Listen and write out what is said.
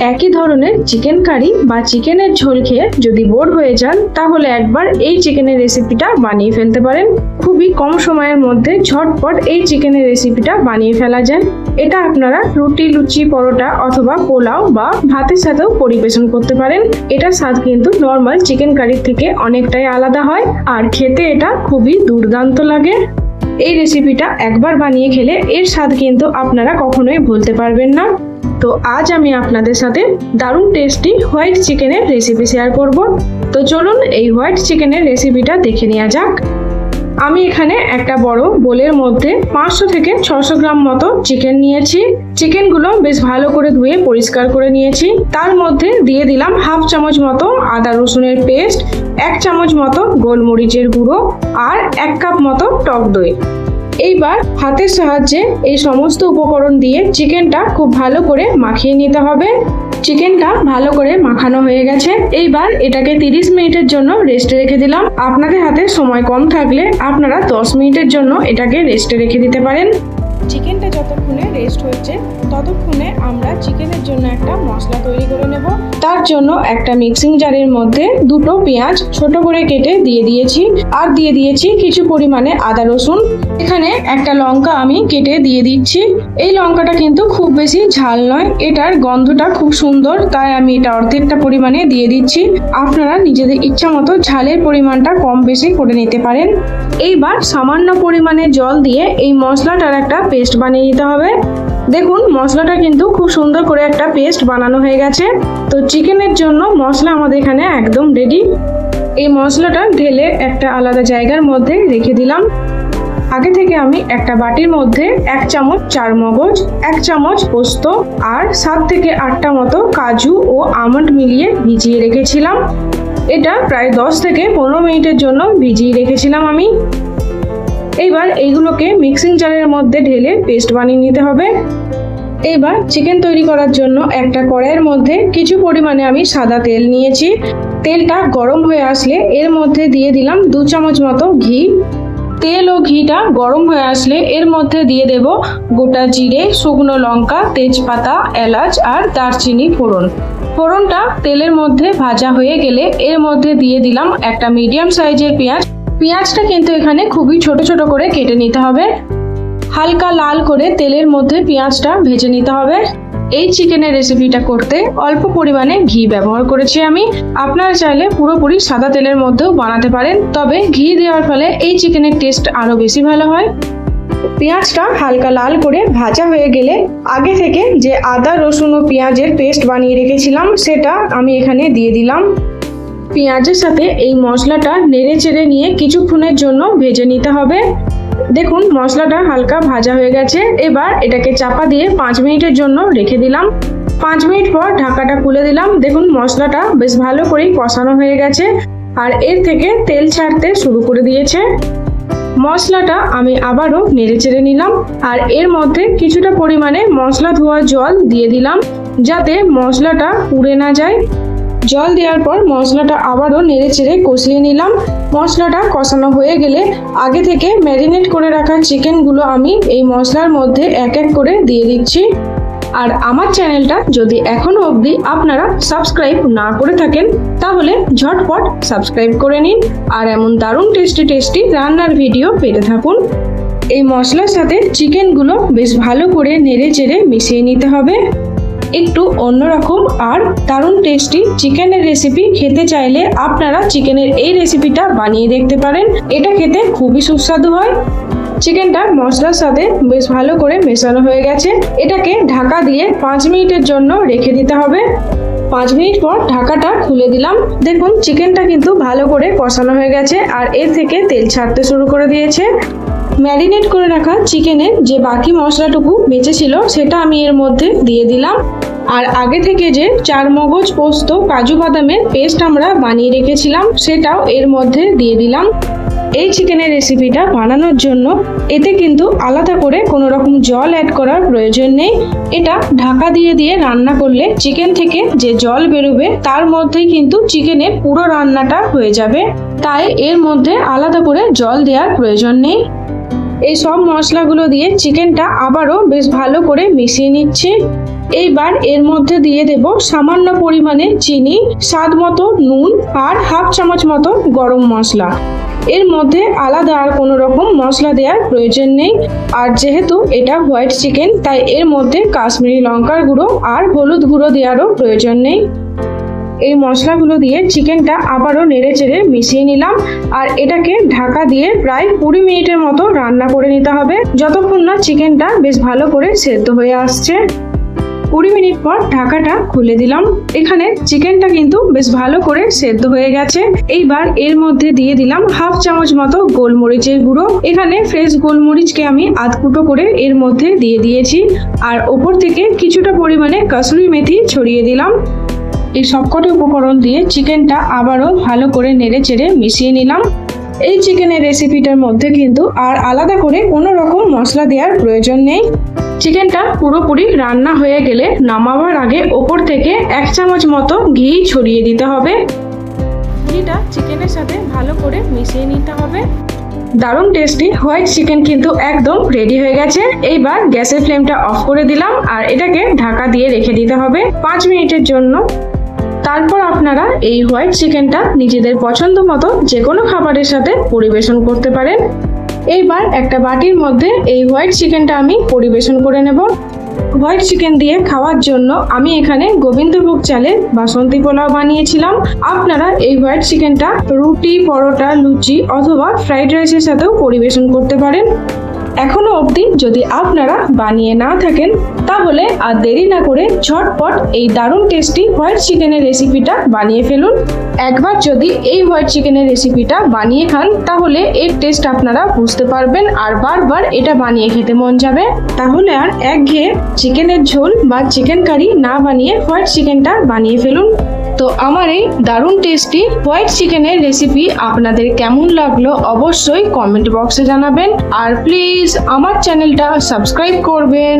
একই ধরনের chicken curry বা চিকেনের ঝোল খেয়ে যদি বোর হয়ে যান, তাহলে একবার এই চিকেনের রেসিপিটা বানিয়ে ফেলতে পারেন। খুবই কম সময়ের মধ্যে ঝটপট এই চিকেনের রেসিপিটা বানিয়ে ফেলা যায়। এটা আপনারা রুটি, লুচি, পরোটা অথবা পোলাও বা ভাতের সাথেও পরিবেশন করতে পারেন। এটার স্বাদ কিন্তু নর্মাল চিকেন কারির থেকে অনেকটাই আলাদা হয় আর খেতে এটা খুবই দুর্দান্ত লাগে। এই রেসিপিটা একবার বানিয়ে খেলে এর স্বাদ কিন্তু আপনারা কখনোই ভুলতে পারবেন না। তো আজ আমি আপনাদের সাথে দারুণ টেস্টি হোয়াইট চিকেনের রেসিপি শেয়ার করব। তো চলুন এই হোয়াইট চিকেনের রেসিপিটা দেখে নেওয়া যাক। আমি এখানে একটা বড় বোলের মধ্যে পাঁচশো থেকে ছশো গ্রাম মতো চিকেন নিয়েছি। চিকেনগুলো বেশ ভালো করে ধুয়ে পরিষ্কার করে নিয়েছি। তার মধ্যে দিয়ে দিলাম হাফ চামচ মতো আদা রসুনের পেস্ট এক চামচ মতো গোলমরিচের গুঁড়ো আর এক কাপ মতো টক দই। এইবার হাতের সাহায্যে এই সমস্ত উপকরণ দিয়ে চিকেনটা খুব ভালো করে মাখিয়ে নিতে হবে। চিকেনটা ভালো করে মাখানো হয়ে গেছে। এইবার এটাকে 30 মিনিটের জন্য রেস্টে রেখে দিলাম। আপনাদের হাতে সময় কম থাকলে আপনারা 10 মিনিটের জন্য এটাকে রেস্টে রেখে দিতে পারেন। চিকেনটা যতক্ষণে রেস্ট হচ্ছে ততক্ষণে আমরা চিকেনের জন্য একটা মশলা তৈরি করে নেব। তার জন্য একটা মিক্সিং জারের মধ্যে দুটো পেঁয়াজ ছোট করে কেটে দিয়ে দিয়েছি আর দিয়ে দিয়েছি কিছু পরিমাণে আদা রসুন। এখানে একটা লঙ্কা আমি কেটে দিয়ে দিচ্ছি। এই লঙ্কাটা কিন্তু খুব বেশি ঝাল নয়, এটার গন্ধটা খুব সুন্দর, তাই আমি এটা অর্ধেকটা পরিমাণে দিয়ে দিচ্ছি। আপনারা নিজেদের ইচ্ছা মতো ঝালের পরিমাণটা কম বেশি করে নিতে পারেন। এইবার সামান্য পরিমাণে জল দিয়ে এই মশলাটার একটা পেস্ট বানিয়ে নিতে হবে। দেখুন, মশলাটা কিন্তু খুব সুন্দর করে একটা পেস্ট বানানো হয়ে গেছে। তো চিকেনের জন্য মশলা আমাদের এখানে একদম রেডি এই মশলাটা ঢেলে একটা আলাদা জায়গার মধ্যে রেখে দিলাম। আগে থেকে আমি একটা বাটির মধ্যে এক চামচ চার মগজ এক চামচ পোস্ত আর সাত থেকে আটটা মতো কাজু ও আমন্ড মিলিয়ে ভিজিয়ে রেখেছিলাম। এটা প্রায় দশ থেকে পনেরো মিনিটের জন্য ভিজিয়ে রেখেছিলাম আমি। এইবার এইগুলোকে মিক্সিং জারের মধ্যে ঢেলে পেস্ট বানিয়ে নিতে হবে। এইবার চিকেন তৈরি করার জন্য একটা কড়াইয়ের মধ্যে কিছু পরিমাণে আমি সাদা তেল নিয়েছি। তেলটা গরম হয়ে আসলে এর মধ্যে দিয়ে দিলাম দু চামচ মতো ঘি। তেল ও ঘিটা গরম হয়ে আসলে এর মধ্যে দিয়ে দেব গোটা জিরে, শুকনো লঙ্কা, তেজপাতা, এলাচ আর দারচিনি ফোড়ন। ফোড়নটা তেলের মধ্যে ভাজা হয়ে গেলে এর মধ্যে দিয়ে দিলাম একটা মিডিয়াম সাইজের পেঁয়াজ। পেঁয়াজটা কিন্তু এখানে খুবই ছোট ছোট করে কেটে নিতে হবে। হালকা লাল করে তেলের মধ্যে পেঁয়াজটা ভেজে নিতে হবে। এই চিকেনের রেসিপিটা করতে অল্প পরিমাণে ঘি ব্যবহার করেছি আমি। আপনারা চাইলে পুরোপুরি সাদা তেলের মধ্যেও বানাতে পারেন, তবে ঘি দেওয়ার ফলে এই চিকেনের টেস্ট আরও বেশি ভালো হয়। পেঁয়াজটা হালকা লাল করে ভাজা হয়ে গেলে আগে থেকে যে আদা, রসুন ও পেঁয়াজের পেস্ট বানিয়ে রেখেছিলাম, সেটা আমি এখানে দিয়ে দিলাম। পেঁয়াজের সাথে এই মশলাটা নেড়ে চেড়ে নিয়ে কিছুক্ষণের জন্য ভেজে নিতে হবে। দেখুন, মশলাটা হালকা ভাজা হয়ে গেছে। এবার এটাকে চাপা দিয়ে পাঁচ মিনিটের জন্য রেখে দিলাম। পাঁচ মিনিট পর ঢাকাটা খুলে দিলাম। দেখুন, মশলাটা বেশ ভালো করেই কষানো হয়ে গেছে আর এর থেকে তেল ছাড়তে শুরু করে দিয়েছে। মশলাটা আমি আবারও নেড়ে চেড়ে নিলাম আর এর মধ্যে কিছুটা পরিমাণে মশলা ধোয়া জল দিয়ে দিলাম যাতে মশলাটা পুড়ে না যায়। জল দেওয়ার পর মশলাটা আবারও নেড়ে চেড়ে কষিয়ে নিলাম। মশলাটা কষানো হয়ে গেলে আগে থেকে ম্যারিনেট করে রাখা চিকেনগুলো আমি এই মশলার মধ্যে এক এক করে দিয়ে দিচ্ছি। আর আমার চ্যানেলটা যদি এখনও অবধি আপনারা সাবস্ক্রাইব না করে থাকেন, তাহলে ঝটপট সাবস্ক্রাইব করে নিন আর এমন দারুণ টেস্টি টেস্টি রান্নার ভিডিও পেতে থাকুন। এই মশলার সাথে চিকেনগুলো বেশ ভালো করে নেড়ে চেড়ে মিশিয়ে নিতে হবে। একটু অন্যরকম আর দারুণ টেস্টি চিকেনের রেসিপি খেতে চাইলে আপনারা চিকেনের এই রেসিপিটা বানিয়ে দেখতে পারেন। এটা খেতে খুবই সুস্বাদু হয়। চিকেনটা মশলার সাথে বেশ ভালো করে মেশানো হয়ে গেছে। এটাকে ঢাকা দিয়ে পাঁচ মিনিটের জন্য রেখে দিতে হবে। পাঁচ মিনিট পর ঢাকাটা খুলে দিলাম। দেখুন চিকেনটা কিন্তু ভালো করে কষানো হয়ে গেছে আর এর থেকে তেল ছাড়তে শুরু করে দিয়েছে। ম্যারিনেট করে রাখা চিকেনের যে বাকি মশলাটুকু বেঁচে ছিল, সেটা আমি এর মধ্যে দিয়ে দিলাম। আর আগে থেকে যে চার মগজ পোস্ত, কাজু বাদামের পেস্ট আমরা বানিয়ে রেখেছিলাম, সেটাও এর মধ্যে দিয়ে দিলাম। এই চিকেনের রেসিপিটা বানানোর জন্য এতে কিন্তু আলাদা করে কোনো রকম জল অ্যাড করার প্রয়োজন নেই। এটা ঢাকা দিয়ে দিয়ে রান্না করলে চিকেন থেকে যে জল বেরোবে, তার মধ্যেই কিন্তু চিকেনের পুরো রান্নাটা হয়ে যাবে। তাই এর মধ্যে আলাদা করে জল দেওয়ার প্রয়োজন নেই। এই সব মশলাগুলো দিয়ে চিকেনটা আবারও বেশ ভালো করে মিশিয়ে নিচ্ছি। এইবার এর মধ্যে দিয়ে দেব সামান্য পরিমাণে চিনি, স্বাদ মতো নুন আর হাফ চামচ মতো গরম মশলা। এর মধ্যে আলাদা আর কোনো রকম মশলা দেওয়ার প্রয়োজন নেই। আর যেহেতু এটা হোয়াইট চিকেন, তাই এর মধ্যে কাশ্মীরি লঙ্কার গুঁড়ো আর হলুদ গুঁড়ো দেওয়ারও প্রয়োজন নেই। এই মশলাগুলো দিয়ে চিকেনটা আবারও নেড়ে চেড়ে মিশিয়ে নিলাম। আর এটাকে ঢাকা দিয়ে প্রায় কুড়ি মিনিটের মতো রান্না করে নিতে হবে। যতক্ষণ না চিকেনটা বেশ ভালো করে সেদ্ধ হয়ে আসছে। কুড়ি মিনিট পর ঢাকাটা খুলে দিলাম। এখানে চিকেনটা কিন্তু বেশ ভালো করে সেদ্ধ হয়ে গেছে। এইবার এর মধ্যে দিয়ে দিলাম হাফ চামচ মতো গোলমরিচের গুঁড়ো। এখানে ফ্রেশ গোলমরিচকে আমি আধ কুটো করে এর মধ্যে দিয়ে দিয়েছি। আর ওপর থেকে কিছুটা পরিমাণে কাসুরি মেথি ছড়িয়ে দিলাম। এই সবকটি উপকরণ দিয়ে চিকেনটা আবারও ভালো করে নেড়ে চেড়ে মিশিয়ে নিলাম। এই চিকেনের রেসিপিটার মধ্যে কিন্তু আর আলাদা করে কোনো রকম মশলা দেওয়ার প্রয়োজন নেই। চিকেনটা পুরোপুরি রান্না হয়ে গেলে নামাবার আগে ওপর থেকে এক চামচ মতো ঘি ছড়িয়ে দিতে হবে। ঘিটা চিকেনের সাথে ভালো করে মিশিয়ে নিতে হবে। দারুণ টেস্টি হোয়াইট চিকেন কিন্তু একদম রেডি হয়ে গেছে। এইবার গ্যাসের ফ্লেমটা অফ করে দিলাম আর এটাকে ঢাকা দিয়ে রেখে দিতে হবে। পাঁচ মিনিটের জন্য তারপর আপনারা এই হোয়াইট চিকেনটা নিজেদের পছন্দ মতো যে কোনো খাবারের সাথে পরিবেশন করতে পারেন। এইবার একটা বাটির মধ্যে এই হোয়াইট চিকেনটা আমি পরিবেশন করে নেব। হোয়াইট চিকেন দিয়ে খাওয়ার জন্য আমি এখানে গোবিন্দভোগ চালে বাসন্তী পোলাও বানিয়েছিলাম। আপনারা এই হোয়াইট চিকেনটা রুটি, পরোটা, লুচি অথবা ফ্রাইড রাইসের সাথেও পরিবেশন করতে পারেন। এখনও অবধি যদি আপনারা বানিয়ে না থাকেন, তাহলে আর দেরি না করে ঝটপট এই দারুণ টেস্টি হোয়াইট চিকেনের রেসিপিটা বানিয়ে ফেলুন। একবার যদি এই হোয়াইট চিকেনের রেসিপিটা বানিয়ে খান, তাহলে এর টেস্ট আপনারা বুঝতে পারবেন আর বারবার এটা বানিয়ে খেতে মন যাবে। তাহলে আর একঘেয়ে চিকেনের ঝোল বা চিকেন কারি না বানিয়ে হোয়াইট চিকেনটা বানিয়ে ফেলুন। তো আমার এই দারুণ টেস্টি হোয়াইট চিকেনের রেসিপি আপনাদের কেমন লাগল অবশ্যই কমেন্ট বক্সে জানাবেন। আর প্লিজ আমার চ্যানেলটা সাবস্ক্রাইব করবেন।